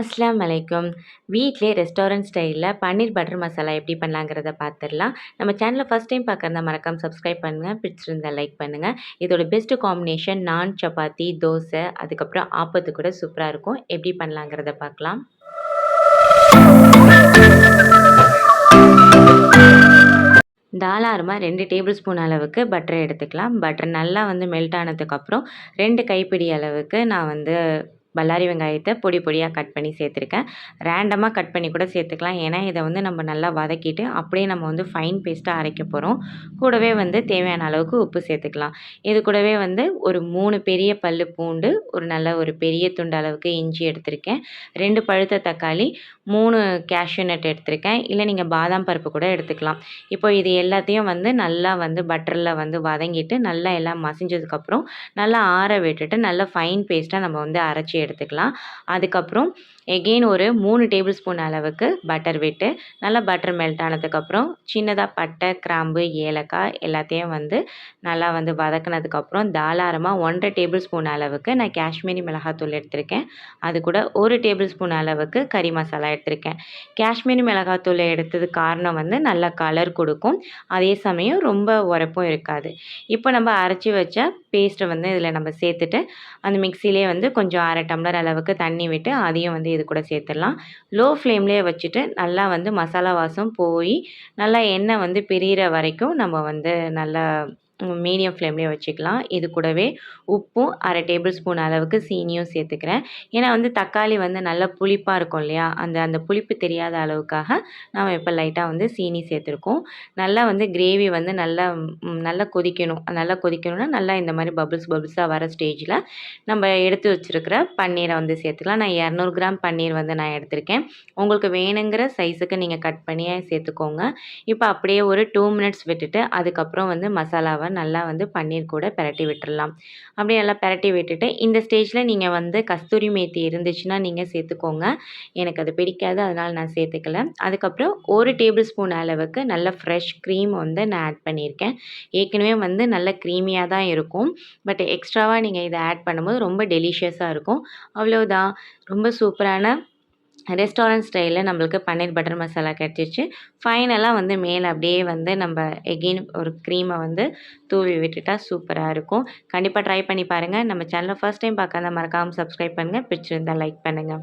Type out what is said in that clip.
அஸ்லாம் வலைக்கும். வீட்டிலே ரெஸ்டாரண்ட் ஸ்டைலில் பன்னீர் பட்டர் மசாலா எப்படி பண்ணலாங்கிறத பார்த்துடலாம் நம்ம சேனலை ஃபஸ்ட் டைம் பார்க்குறத மறக்காமல் சப்ஸ்கிரைப் பண்ணுங்கள் பிடிச்சிருந்தால் லைக் பண்ணுங்கள் இதோட பெஸ்ட்டு காம்பினேஷன் நான் சப்பாத்தி தோசை அதுக்கப்புறம் ஆப்பத்து கூட சூப்பராக இருக்கும். எப்படி பண்ணலாங்கிறத பார்க்கலாம் தாராளமாக ரெண்டு டேபிள் ஸ்பூன் அளவுக்கு பட்டரை எடுத்துக்கலாம். பட்டர் நல்லா வந்து மெல்ட் ஆனதுக்கப்புறம் ரெண்டு கைப்பிடி அளவுக்கு நான் வந்து பல்லாரி வெங்காயத்தை பொடி பொடியாக கட் பண்ணி சேர்த்துருக்கேன். ரேண்டமாக கட் பண்ணி கூட சேர்த்துக்கலாம். ஏன்னா இதை வந்து நம்ம நல்லா வதக்கிட்டு அப்படியே நம்ம வந்து ஃபைன் பேஸ்ட்டாக அரைக்க போகிறோம் கூடவே வந்து தேவையான அளவுக்கு உப்பு சேர்த்துக்கலாம். இது கூடவே வந்து ஒரு மூணு பெரிய பல் பூண்டு ஒரு நல்ல ஒரு பெரிய துண்டு அளவுக்கு இஞ்சி எடுத்திருக்கேன். ரெண்டு பழுத்த தக்காளி மூணு கேஷ்யூ நட் எடுத்திருக்கேன். இல்லை நீங்கள் பாதாம் பருப்பு கூட எடுத்துக்கலாம். இப்போ இது எல்லாத்தையும் வந்து நல்லா வந்து பட்டரில் வந்து வதங்கிட்டு நல்லா எல்லாம் மசிஞ்சதுக்கப்புறம் நல்லா ஆற விட்டுட்டு நல்லா ஃபைன் பேஸ்ட்டாக நம்ம வந்து அரைச்சி எடுத்துக்கலாம். அதுக்கப்புறம் எகெயின் ஒரு மூணு டேபிள் ஸ்பூன் அளவுக்கு பட்டர் விட்டு நல்லா பட்டர் மெல்ட் ஆனதுக்கப்புறம் சின்னதாக பட்டை கிராம்பு ஏலக்காய் எல்லாத்தையும் வந்து நல்லா வந்து வதக்கினதுக்கப்புறம் தாராளமாக ஒன்றரை டேபிள் ஸ்பூன் அளவுக்கு நான் காஷ்மீரி மிளகாத்தூள் எடுத்திருக்கேன். அது கூட ஒரு டேபிள் ஸ்பூன் அளவுக்கு கறி மசாலா எடுத்திருக்கேன். காஷ்மீரி மிளகாத்தூளை எடுத்தது காரணம் வந்து நல்லா கலர் கொடுக்கும். அதே சமயம் ரொம்ப உரப்பும் இருக்காது. இப்போ நம்ம அரைச்சி வச்ச பேஸ்ட்டை வந்து இதில் நம்ம சேர்த்துட்டு அந்த மிக்சிலே வந்து கொஞ்சம் அரை டம்ளர் அளவுக்கு தண்ணி விட்டு அதையும் வந்து இது கூட சேர்த்துடலாம். லோ ஃப்ளேம்லேயே வச்சுட்டு நல்லா வந்து மசாலா வாசம் போய் நல்லா எண்ணெய் வந்து பிரிகிற வரைக்கும் நம்ம வந்து நல்லா மீடியம் ஃப்ளேம்லேயே வச்சுக்கலாம். இது கூடவே உப்பும் அரை டேபிள் ஸ்பூன் அளவுக்கு சீனியும் சேர்த்துக்கிறேன். ஏன்னா வந்து தக்காளி வந்து நல்லா புளிப்பாக இருக்கும் இல்லையா? அந்த அந்த புளிப்பு தெரியாத அளவுக்காக நம்ம இப்போ லைட்டாக வந்து சீனி சேர்த்துருக்கோம். நல்லா வந்து கிரேவி வந்து நல்லா நல்லா கொதிக்கணும். நல்லா கொதிக்கணும்னா நல்லா இந்த மாதிரி பபுள்ஸ் பபுள்ஸாக வர ஸ்டேஜில் நம்ம எடுத்து வச்சுருக்கிற பன்னீரை வந்து சேர்த்துக்கலாம். நான் இரநூறு கிராம் பன்னீர் வந்து நான் எடுத்திருக்கேன். உங்களுக்கு வேணுங்கிற சைஸுக்கு நீங்கள் கட் பண்ணியே சேர்த்துக்கோங்க. இப்போ அப்படியே ஒரு டூ மினிட்ஸ் விட்டுட்டு அதுக்கப்புறம் வந்து மசாலாவை நல்லா வந்து பன்னீர் கூட பரட்டி விட்டுடலாம் அப்படியே நல்லா பெரட்டி விட்டுட்டு இந்த ஸ்டேஜில் நீங்கள் வந்து கஸ்தூரி மேத்தி இருந்துச்சுன்னா நீங்கள் சேர்த்துக்கோங்க. எனக்கு அது பிடிக்காது அதனால் நான் சேர்த்துக்கல. அதுக்கப்புறம் ஒரு டேபிள் ஸ்பூன் அளவுக்கு நல்ல ஃப்ரெஷ் க்ரீம் வந்து நான் ஆட் பண்ணியிருக்கேன். ஏற்கனவே வந்து நல்ல க்ரீமியாக தான் இருக்கும். பட் எக்ஸ்ட்ராவாக நீங்கள் இதை ஆட் பண்ணும்போது ரொம்ப டெலிஷியஸாக இருக்கும். அவ்வளோதான் ரொம்ப சூப்பரான ரெஸ்டாரண்ட் ஸ்டைலில் நம்மளுக்கு பன்னீர் பட்டர் மசாலா கிடச்சிச்சு. ஃபைனலாக வந்து மேலே அப்படியே வந்து நம்ம எகெயின் ஒரு க்ரீமை வந்து தூவி விட்டுட்டா சூப்பராக இருக்கும். கண்டிப்பாக ட்ரை பண்ணி பாருங்கள் நம்ம சேனலை ஃபஸ்ட் டைம் பார்க்காத மறக்காமல் சப்ஸ்கிரைப் பண்ணுங்கள் பிடிச்சிருந்தால் லைக் பண்ணுங்கள்